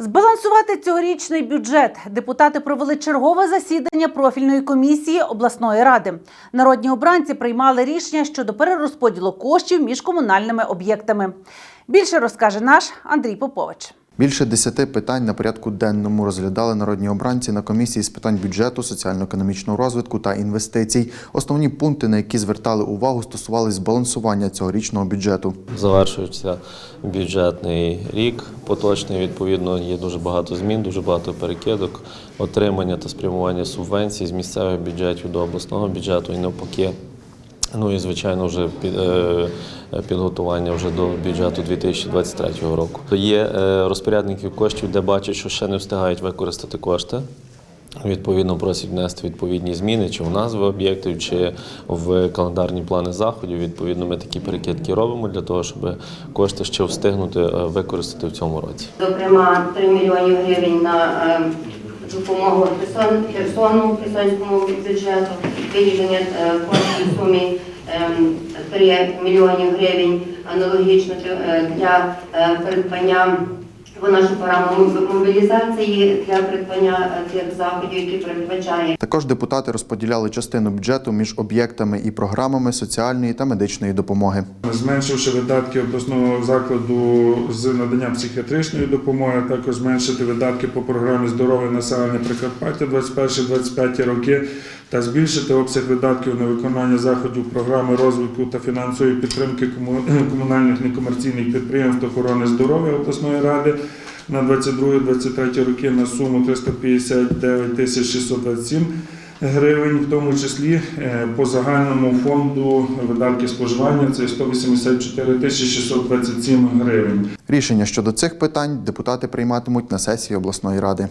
Збалансувати цьогорічний бюджет депутати провели чергове засідання профільної комісії обласної ради. Народні обранці приймали рішення щодо перерозподілу коштів між комунальними об'єктами. Більше розкаже наш Андрій Попович. Більше десяти питань на порядку денному розглядали народні обранці на комісії з питань бюджету, соціально-економічного розвитку та інвестицій. Основні пункти, на які звертали увагу, стосувались збалансування цьогорічного бюджету. Завершується бюджетний рік поточний. Відповідно, є дуже багато змін, дуже багато перекидок, отримання та спрямування субвенцій з місцевих бюджетів до обласного бюджету і навпаки. Ну і звичайно, вже під, е, підготування вже до бюджету 2023 року. Є е, розпорядників коштів, де бачать, що ще не встигають використати кошти. Відповідно, просять внести відповідні зміни чи в назви об'єктів, чи в календарні плани заходів. Відповідно, ми такі перекидки робимо для того, щоб кошти ще встигнути е, використати в цьому році. Зокрема, 3 мільйонів гривень на допомогу Херсон, Херсону, Херсонському бюджету, виділення коштів сумі 3 мільйонів гривень аналогічно е, для е, придбання в нашу програму мобілізації для придбання е, тих заходів, які передбачає Також депутати розподіляли частину бюджету між об'єктами і програмами соціальної та медичної допомоги. Зменшивши видатки обласного закладу з надання психіатричної допомоги, а також зменшити видатки по програмі здоров'я населення Прикарпаття 21-25 роки та збільшити обсяг видатків на виконання заходів програми розвитку та фінансової підтримки кому- комунальних некомерційних підприємств охорони здоров'я обласної ради на 22-23 роки на суму 359 тисяч 627 гривень, в тому числі е, по загальному фонду видатки споживання це 184 тисячі 627 гривень. Рішення щодо цих питань депутати прийматимуть на сесії обласної ради.